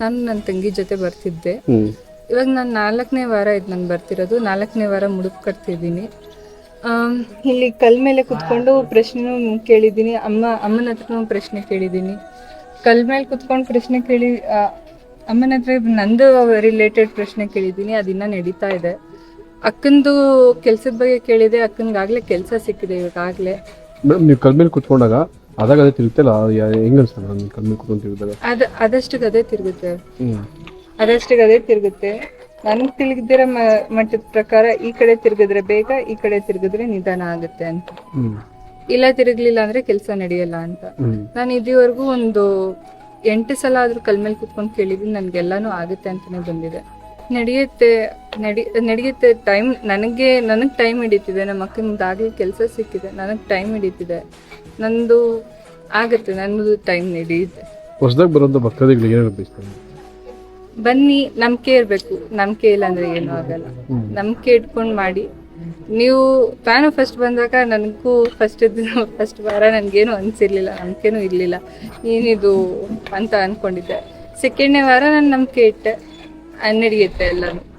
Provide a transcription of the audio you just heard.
ನಾನು ನನ್ನ ತಂಗಿ ಜೊತೆ ಬರ್ತಿದ್ದೆ. ಇವಾಗ ನಾನು ನಾಲ್ಕನೇ ವಾರ ಆಯ್ತು ನಾನು ಬರ್ತಿರೋದು. ನಾಲ್ಕನೇ ವಾರ ಮುಡುಪ್ ಕಟ್ತಿದ್ದೀನಿ. ಆಮ್, ಇಲ್ಲಿ ಕಲ್ ಮೇಲೆ ಕುತ್ಕೊಂಡು ಪ್ರಶ್ನೆ ಕೇಳಿದ್ದೀನಿ. ಅಮ್ಮ ಅಮ್ಮನ ಹತ್ರನೂ ಪ್ರಶ್ನೆ ಕೇಳಿದ್ದೀನಿ. ಕಲ್ ಮೇಲೆ ಕುತ್ಕೊಂಡು ಪ್ರಶ್ನೆ ಕೇಳಿ ಆ, ಅಮ್ಮನ ಹತ್ರ ನಂದು ರಿಲೇಟೆಡ್ ಪ್ರಶ್ನೆ ಕೇಳಿದ್ದೀನಿ. ಅದಿನ್ನ ನಡೀತಾ ಇದೆ. ಅಕ್ಕಂದು ಕೆಲಸದ ಬಗ್ಗೆ ಕೇಳಿದೆ. ಅಕ್ಕನಿಗಾಗಲೇ ಕೆಲಸ ಸಿಕ್ಕಿದೆ ಇವಾಗ ಮೇಡಮ್ ನೀವು ಕಲ್ ಮೇಲೆ ಕುತ್ಕೊಂಡಾಗ ಅದಾಗ ಅದೇ ತಿರುಗುತ್ತಲ್ಲ ಹೆಂಗ ಸರ್ ನಾನು ಕಣ್ಣು ಕುತ್ಕೊಂಡು ತಿರುಗಿದಾಗ? ಅದ ಅದಷ್ಟು ಗದೆ ತಿರುಗುತ್ತೆ. ಅದಷ್ಟು ಗದೆ ತಿರುಗುತ್ತೆ. ನನಗೆ ತಿಳಿದಿರೋ ಮಟ್ಟದ ಪ್ರಕಾರ ಈ ಕಡೆ ತಿರುಗಿದ್ರೆ ಬೇಗ ಈ ಕಡೆ ತಿರುಗಿದ್ರೆ ನಿಧಾನ ಆಗುತ್ತೆ ಅಂತ. ಇಲ್ಲ ತಿರುಗ್ಲಿಲ್ಲ ಅಂದ್ರೆ ಕೆಲಸ ನಡೆಯಲ್ಲ ಅಂತ. ನಾನು ಇದುವರೆಗೂ ಒಂದು ಎಂಟು ಸಲ ಆದ್ರೂ ಕಲ್ ಮೇಲೆ ಕುತ್ಕೊಂಡು ಕೇಳಿದ್ವಿ ನನ್ಗೆಲ್ಲಾನು ಆಗುತ್ತೆ ಅಂತಾನೆ ಬಂದಿದೆ. ನಡೆಯುತ್ತೆ ನಡಿ ನಡೆಯುತ್ತೆ ಟೈಮ್ ನನಗೆ ನನಗೆ ಟೈಮ್ ಹಿಡಿತಿದೆ ನಮ್ಮ ಅಕ್ಕನಿಗಾಗಲೇ ಕೆಲಸ ಸಿಕ್ಕಿದೆ ನನಗೆ ಟೈಮ್ ಹಿಡಿತಿದೆ. ನಂದು ಆಗುತ್ತೆ ನಂದು ಟೈಮ್ ನಡೆಯುತ್ತೆ. ಹೊಸದಾಗಿ ಬರುವಂಥ ಭಕ್ತಾದಿಗಳಿಗೆ ಏನಾದ್ರು ಬಯಸ್ತಾರೆ ಬನ್ನಿ ನಂಬಿಕೆ ಇರಬೇಕು. ನಂಬಿಕೆ ಇಲ್ಲ ಅಂದ್ರೆ ಏನೂ ಆಗಲ್ಲ. ನಂಬಿಕೆ ಇಟ್ಕೊಂಡು ಮಾಡಿ. ನೀವು ನಾನು ಫಸ್ಟ್ ಬಂದಾಗ ನನಗೂ ಫಸ್ಟ್ ಫಸ್ಟ್ ವಾರ ನನಗೇನು ಅನಿಸಿರ್ಲಿಲ್ಲ ನಂಬಿಕೆನೂ ಇರಲಿಲ್ಲ. ಏನಿದು ಅಂತ ಅಂದ್ಕೊಂಡಿದ್ದೆ ಸೆಕೆಂಡ್ನೇ ವಾರ ನಾನು ನಂಬಿಕೆ ಇಟ್ಟೆ. ನಡೆಯುತ್ತೆ ಎಲ್ಲನೂ.